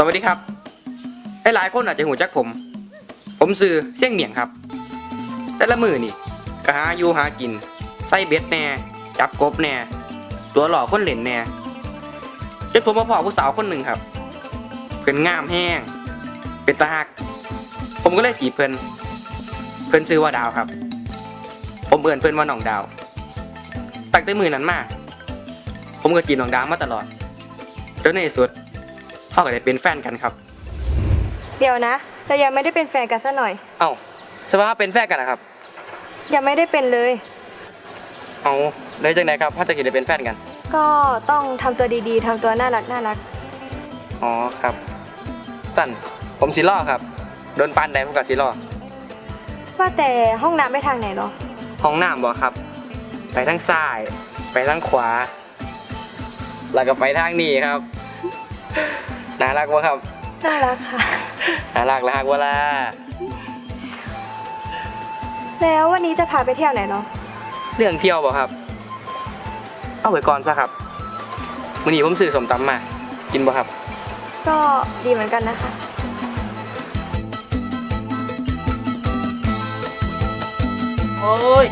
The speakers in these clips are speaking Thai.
สวัสดีครับ หลายๆคนอาจจะหูจักผม ผมซื้อเสี่ยงเหมียงครับ แต่ละมือนี่ก็หาอยู่หากิน ใส่เบ็ดแน่ จับกบแน่ ตัวหล่อคนเล่นแน่จนผมมาพอผู้สาวคนหนึ่งครับเพิ่นงามแห้ง เป็นตาหัก ผมก็เลยจีบเพิ่นเพิ่นซื้อว่าดาวครับ ผมเอื่นเพิ่นว่าน้องดาว ตั้งแต่มือนั้นมา ผมก็จีบน้องดาวมาตลอดจนในสุด เขาก็ได้เป็นแฟนกันครับ เดี๋ยวนะเรายังไม่ได้เป็นแฟนกันซะหน่อย เอ้าสภาพเป็นแฟนกันนะครับ ยังไม่ได้เป็นเลย เอาเลยจังไหนครับถ้าจะคิดได้เป็นแฟนกัน ก็ต้องทำตัวดีๆทำตัวน่ารักน่ารัก อ๋อครับ สั้นผมสิล่อครับโดนปานใดผมกับสิล่อว่าแต่ห้องน้ำไปทางไหนเหรอ ห้องน้ำบ่ครับ ไปทางซ้าย ไปทางขวา แล้วก็ไปทางนี้ครับ น่ารักวะครับ น่ารักค่ะ น่ารักแล้วฮักวะล่ะแล้ววันนี้จะพาไปเที่ยวไหนเหรอเรื่องเที่ยวบ่ครับ เอาไว้ก่อนซะครับวันนี้ผมซื้อสมตำมา กินบ่ครับ ก็ดีเหมือนกันนะคะ โอ้ย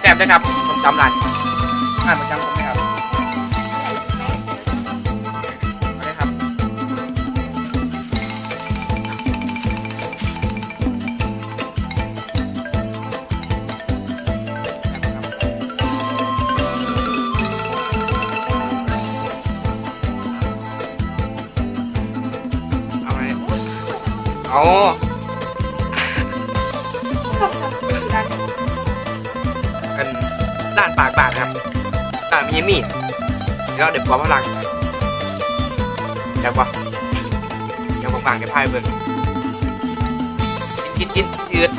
แซ่บนะครับผมจำร้านร้านประจำผมไหมครับเอา แล้วเดี๋ยวความพลังเดี๋ยวะเดี๋ยวผมฟังเดี๋ยวพายเบิ่งกินกินกินยืด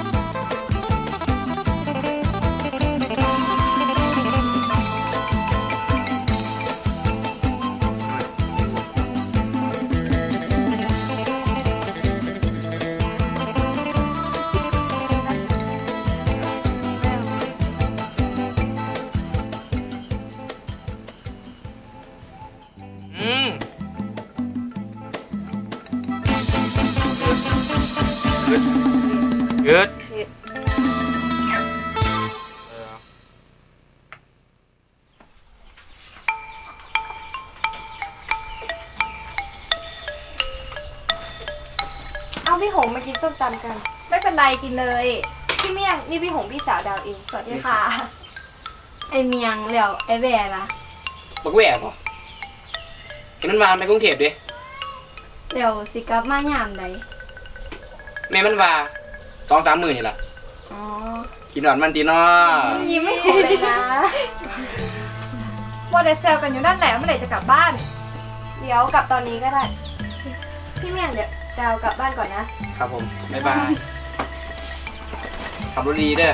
ยืดเออเอาพี่หงมากินส้มตำกัน ไม่เป็นไรกินเลย พี่เมี่ยงนี่พี่หงพี่สาวดาวเอง สวัสดีค่ะ ไอเมียงแล้วไอแวล่ะบักแหวกบ่เห็นมันวานไปกรุงเทพดิแล้วสิกลับมายามใดแม่มันว่า สองสามหมื่นนี่แหละอ๋อกินหนอนมันตีเนาะ ยิ้มไม่ถูกเลยนะว่าแต่แซวกันอยู่นั่นแหละเมื่อไหร่จะกลับบ้าน เดี๋ยวกลับตอนนี้ก็ได้ พี่เมี่ยงเดี๋ยวดาวกลับบ้านก่อนนะ ครับผม บ๊ายบาย ขับรถดีเด้อ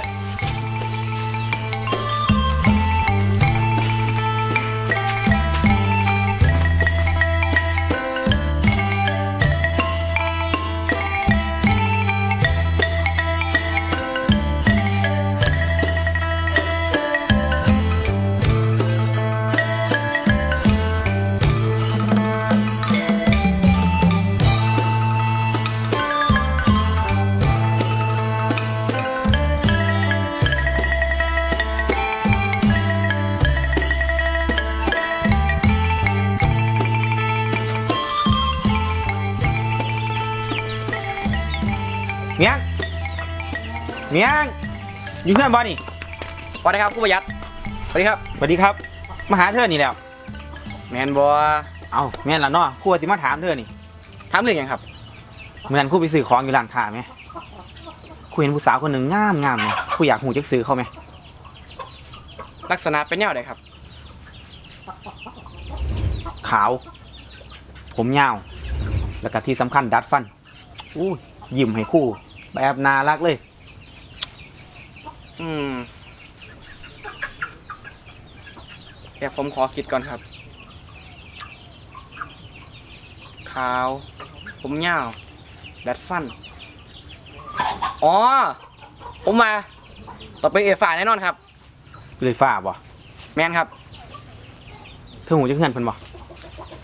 เมียงอยู่เพื่อนบอนี่สวัสดีครับผู้ประหยัดสวัสดีครับสวัสดีครับ มาหาเธอนี่แหล้ว แมนบัวเอาแม่นละเนาะครู่สิมาถามเธอนี่ถามเรื่องหยังครับ เมื่อนั้นครู่ไปซื้อของอยู่ร้านค้าไหมครู่เห็นผู้สาวคนหนึ่งงามงามเลยครู่อยากหูจักซื้อเขาไหมลักษณะเป็นแนวใดครับขาว ผมยาว แล้วก็ที่สำคัญดัดฟันอู้ยยิ้มให้ครู่แบบน่ารักเลย อืมเดี๋ยวผมขอคิดก่อนครับขาว ผมยาวดัดฟัน อ๋อ ผมมาต่อไปเอฝ่าแน่นอนครับ เลยฝ้าบ่แมนครับเธอหูจะเพื่อนเพิ่นบ่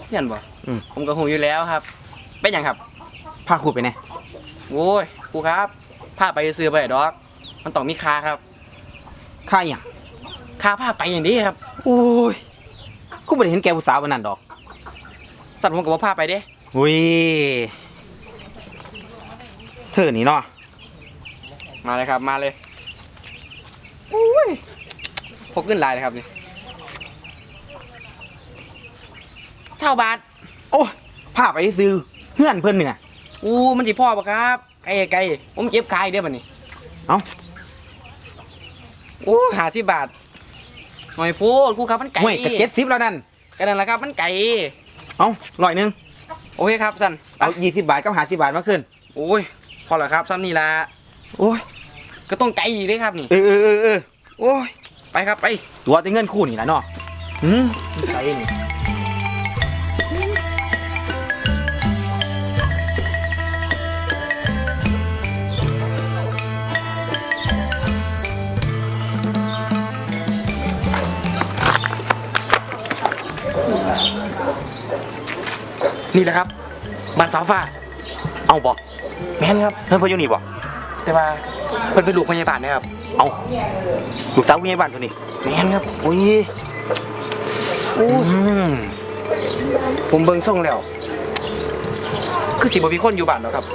เพื่อนบ่อืม ผมก็หูอยู่แล้วครับ เป็นหยังครับ พาครูไปแน่โอ้ยครูครับพาไปซื้อไปดอก มันต้องมีค่าครับ ค่าอหย่างค่าพาไปอย่างนี้ครับโอ้ยกูบ่ได้เห็นแกผู้สาววันนั้นดอก สัตว์ผมก็บ่พาไปเด้อุ้ยเธอนี่เนาะมาเลยครับ มาเลยโอ้ยพกขึ้นหลายเลยครับนี่เช่าบาทโอ้ยพาไปซื้อเพื่อนเพิ่นเนี่ยอู้มันสิพ่อปะครับไกลไกลผมเจ็บขาอีกเด้อบัดนี้เอ้า อู้หาสิบบาทหน่อยพูดครูครับมันไก่ห่วยกับเจ็ดสิบแล้วนั่นกันนั่นแหละครับมันไก่เอ้าร้อยหนึ่งโอเคครับสันเอายี่สิบบาทกับหาสิบบาทมาขึ้นโอ้ยพอแล้วครับซ้ำนี่ละโอ้ยก็ต้องไก่อีกเด้ครับนี่เออเออเออเออโอ้ยไปครับไปตัวแต่เงินคู่นี่แหละเนาะอืมใส่นี่ นี่แหละครับบัตรเสาฟ้า เอาบ่แม่นครับ เพิ่นเพิ่นอยู่นี่บ่แต่ว่าเพิ่นเป็นลูกพยาบาลนะครับ เอาลูกสาวผู้ใหญ่บ้านตัวนี้แม่นครับโอ้ยอืมผมเบิ่งส่งแล้ว คือสิบ่มีคนอยู่บ้านหรอกครับ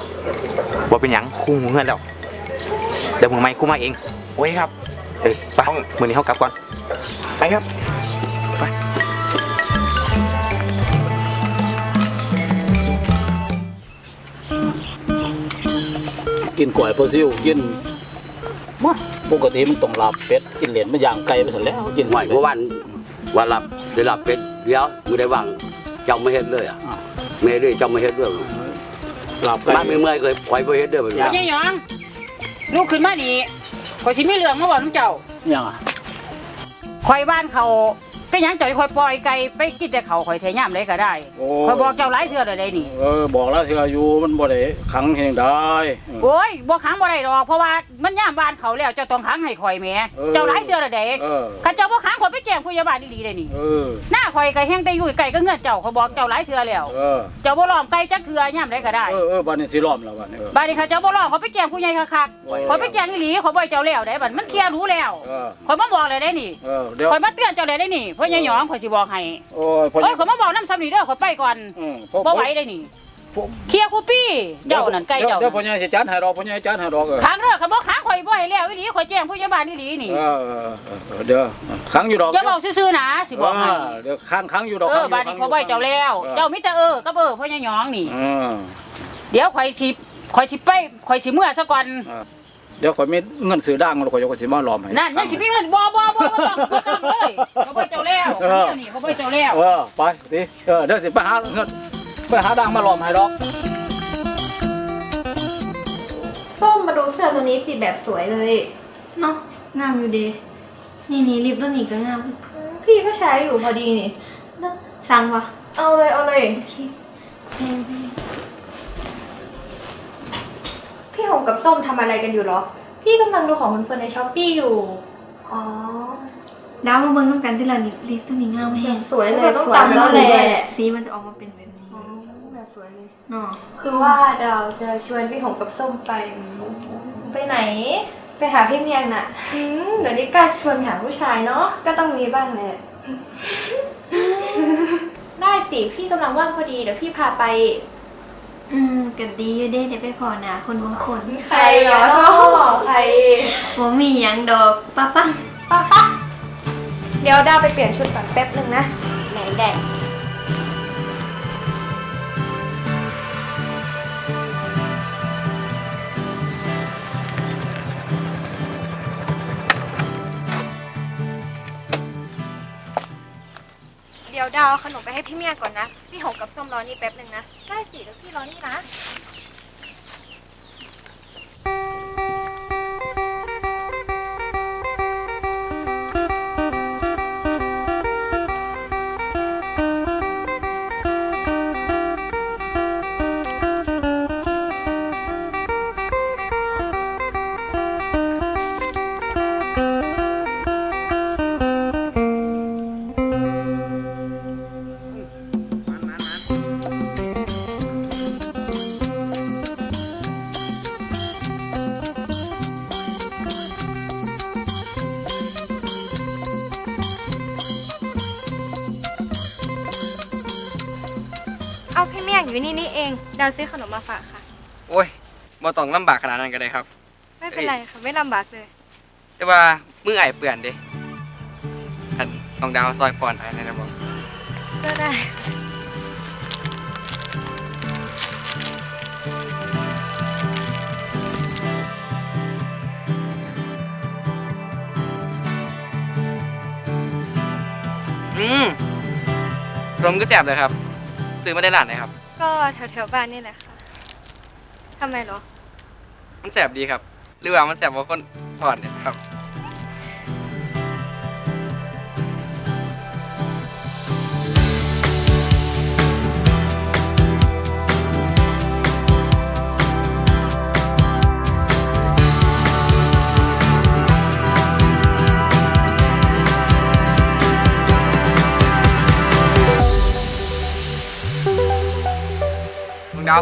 บ่เป็นหยังคู่หูเงินแล้วเดี๋ยวมึงไม่คู่มาเอง โอ้ยครับเออไปมื้อนี้เฮากลับก่อนไปครับ กินก๋วยปลาซิวกินมาปกติมันต้องลาบเป็ดกินเหรียญมันย่างไก่ไปเสร็จแล้วกินหวยเพราะวันวันหลับได้หลับเป็ดเดียวไม่ได้หวังเจ้าไม่เฮ็ดเลยอะเมื่อยด้วยเจ้าไม่เฮ็ดด้วยลาบไก่มาเมื่อยๆเคยปล่อยไปเฮ็ดด้วยแบบนี้เอาเนี่ยหยองลูกขึ้นมาดีข่อยสิมีเรื่องมาบอกน้ำเจ้ายังอะข่อยบ้านเขา ก็ยังจ่อยข่อยปล่อยไก่ไปกินแต่เขาข่อยเทย่ามเลยก็ได้โอ้ข่อยบอกเจ้าหลายเทื่อเลยได้นี่ เออบอกแล้วเธออยู่มันบ่ได้ขังเฮงได้ โอ้ยบ่ขังบ่ได้ดอกเพราะว่ามันย่ามบ้านเขาแล้วเจ้าต้องขังให้ข่อยแหม่เจ้าหลายเทื่อเลยได้เออข้าเจ้าบ่ขังข่อยไปแจ้งผู้ใหญ่บ้านดีๆได้นี่ เออหน้าข่อยก็แห้งแต่อยู่ไก่ก็เงื่อนเจ้าข่อยบอกเจ้าหลายเทื่อแล้ว เออเจ้าบ่ล้อมไก่จักเทื่อย่ามใดก็ได้ เออเออบัดนี้สิล้อมแล้วบัดนี้เออ บ้านนี้ข้าเจ้าบ่ล้อมเขาไปแจ้งผู้ใหญ่คักๆข่อยไปแจ้งอีหลีข่อยบ่ให้เจ้าแล้วได้บัดมันเคลียร์รู้แล้วเออข่อยมาบอกเลยได้นี่เออเดี๋ยวข่อยมาเตือนเจ้าเลยได้นี่เพราะยายหยองข่อยสิบอกให้โอ้ยพอเอ้ยข่อยมาบอกน้ำซ้ำนี่เด้อข่อยไปก่อนอืมพอบ่ไหวได้นี่ผมเคลียร์คูปี้เจ้านั่นไก่เจ้าเดี๋ยวพ่อใหญ่สิจัดให้ดอกพ่อใหญ่จัดให้ดอกเออค้างเด้อข่อยบ่ค้างข่อยบ่ให้แล้วอีหลีข่อยแจ้งผู้ใหญ่บ้านอีหลีนี่เออเออเออเดี๋ยวขังอยู่ดอกอย่าบอกซื่อๆนะสิบอกให้เเดี๋ยวขังขังอยู่ดอกเออขังยู่บ้านนี้เขาบ่ให้เจ้าแล้ว เจ้ามีแต่เออกับเออเพราะยายหยองนี่เออเดี๋ยวข่อยสิข่อยสิไปข่อยสิเมื่อซะก่อน เดี๋ยวข่อยมีเงินซื้อด่างแล้วข่อยจะสิมาล้อมให้นั่นยังสิมีเงินบ่บ่บ่บ่ต้องบ่ต้องเลยเขาบ่ให้เจ้าแล้วเดี๋ยวนี่เขาบ่ให้เจ้าแล้วเออไปสิเออเดี๋ยวสิไปหาเงินไปหาด่างมาล้อมให้ดอกส้มมาดูเสื้อตัวนี้สิแบบสวยเลยเนาะงามอยู่ดีนี่นี่ลิปตัวนี้ก็งาม พี่ก็ใช้อยู่พอดีนี่สั่งวะเอาเลยเอาเลยโอเคแพงแพง พี่ หงกับส้มทำอะไรกันอยู่เหรอ พี่กำลังดูของเพื่อนๆในช้อปปี้อยู่ อ๋อ ดาวมาเบิ่งน้ำกันที่ละนี่ลิปตัวนี้งามแฮงสวยเลยต้องตามแล้วแหละ สีมันจะออกมาเป็นแบบนี้อ๋อแบบสวยเลย เนาะคือว่าเราจะชวนพี่หงกับส้มไป ไปไหน ไปหาพี่เมียงน่ะอืมเดี๋ยวนี้กล้าชวนหาผู้ชายเนาะ ก็ต้องมีบ้างแหละ ได้สิ พี่กำลังว่างพอดี เดี๋ยวพี่พาไป อืมก็ดีอยู่เด้เดี๋ยวไปพอหน้าคนบางคนใครเหรอพ่อใครบ่มีหยังดอกป้าป้าป้าปะเดี๋ยวดาวไปเปลี่ยนชุดก่อนแป๊บนึงนะไหนแดดเดี๋ยวดาวเอาขนมไปให้พี่เมียก่อนนะ พี่หกกับส้มรอนี่แป๊บหนึ่งนะ ได้สิเดี๋ยวพี่รอนี่นะ อยู่นี่นี่เองดาวซื้อขนมมาฝากค่ะ โอ้ยบ่ต้องลำบากขนาดนั้นก็ได้ครับ ไม่เป็นไรค่ะ ไม่ลำบากเลย แต่ว่ามือไอายเปื่อนเด้อันน้องดาวซอยปอนอะไรนะบอกก็ได้ อืมรมก็แสบเลยครับ ซื้อมาได้ร้านไหนครับ ก็แถวแถวๆบ้านนี่แหละค่ะทำไมเหรอ มันแสบดีครับ หรือว่ามันแสบกว่าคนทอดเนี่ยครับ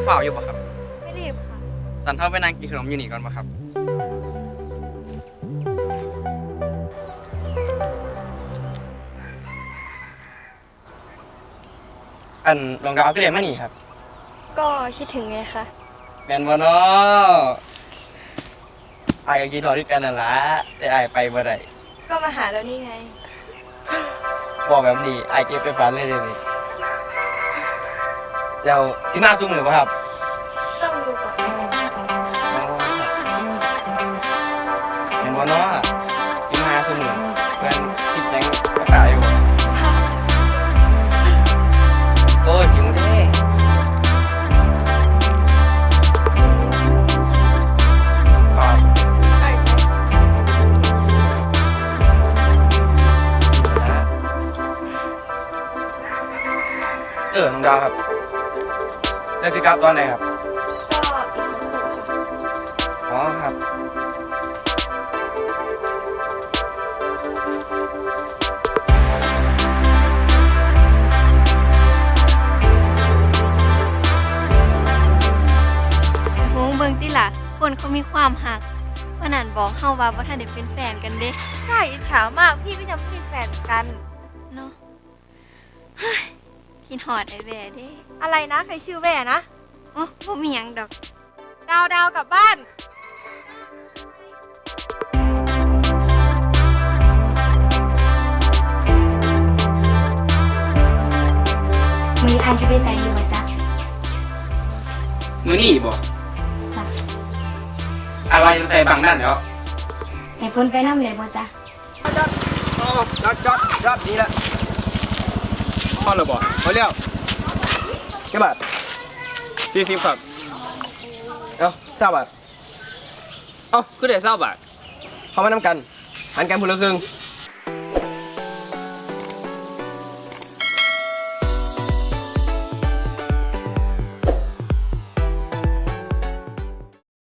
เปล่าอยู่ปะครับ ไม่รีบค่ะสันเท่าไปนั่งกินขนมอยู่นี่ก่อนปะครับ อันรองดาวก็เรียนมานี่ครับ ก็คิดถึงไงคะแมนบ่เนาะไอ้ายก็กินรอด้วยกันนั่นละแต่ไอ้ายไปบ่ได้ก็มาหาแล้วนี่ไง บอกแบบนี้ไอ้ายเก็บไปฝันเลยเดี๋ยวนี้ แล้วสิมาซุ่มหรือเปล่าครับต้องดูก่อนเห็นบ่เนาะสิมาซุ่มหรือเพื่อนคิดจังก็ตายอยู่โอ้ยหิวเด้ครับเออน้องดาวครับ แล้วจะกลับตอนไหนครับ ก็อีกสักครู่ค่ะอ๋อครับ โหงเบิ่งติล่ะ คนเขามีความหักว่านั่นบอกเฮาว่าบ่ทันได้เป็นแฟนกันเด้ ใช่อิจฉามากพี่ก็ยังไม่มีแฟนกันเนาะเฮ้ย คิดฮอดไอ้แว่เด้อะไรนะใครชื่อแว่นะโอ้บ่มีหยังดอก ดาวดาวกลับบ้านมือไอจะไปใส่อยู่บ่จ๊ะ มือนี่บ่จ้ะ อะไรมันใส่บังนั่นเดี๋ยวให้เพิ่นไปนำเลยบ่จ๊ะอ๋อจอดจอดจอดดีละ พอแล้วบ่พอแล้วกี่บาทสี่สิบครับ เอ้าเศร้าบาทเอ้าคือได้เศร้าบาทเขามานำกันหันกันพูละครึ่ง